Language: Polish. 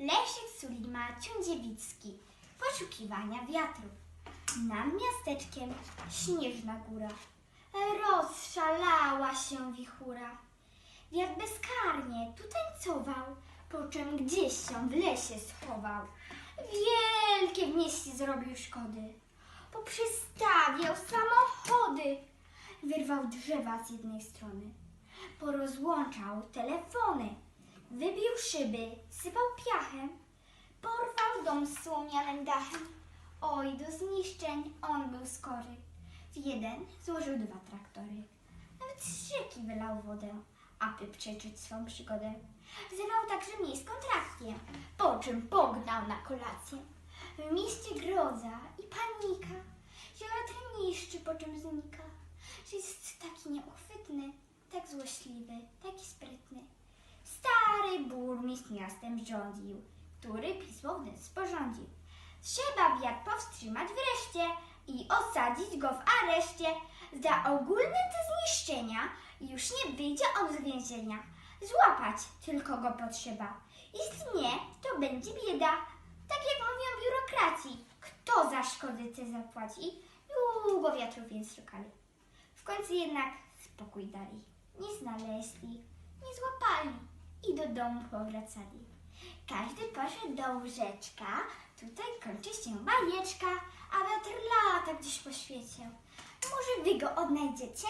Leszek Sulima Ciądziewicki. Poszukiwania wiatrów. Nad miasteczkiem śnieżna góra. Rozszalała się wichura. Wiatr bezkarnie tu tańcował, po czym gdzieś się w lesie schował. Wielkie w mieście zrobił szkody. Poprzestawiał samochody. Wyrwał drzewa z jednej strony. Porozłączał telefony. Wybił szyby, sypał piachem. Porwał dom z słomianym dachem. Oj, do zniszczeń on był skory. W jeden złożył dwa traktory. Nawet z rzeki wylał wodę, aby przeczyć swą przygodę. Zerwał także miejską trakcję, po czym pognał na kolację. W mieście groza i panika. Zielony niszczy, po czym znika. Że jest taki nieuchwytny, tak złośliwy, taki sprytny. Stary burmistrz miastem rządził, który pismo w ten sporządził. Trzeba wiatr powstrzymać wreszcie i osadzić go w areszcie. Za ogólne te zniszczenia już nie wyjdzie on z więzienia. Złapać tylko go potrzeba. Jeśli nie, to będzie bieda. Tak jak mówią biurokraci, kto za szkody te zapłaci? Długo wiatrów więc szukali. W końcu jednak spokój dali. Nie znaleźli, nie złapali i do domu powracali. Każdy poszedł do łóżeczka, tutaj kończy się bajeczka, a wiatr lata gdzieś po świecie. Może wy go odnajdziecie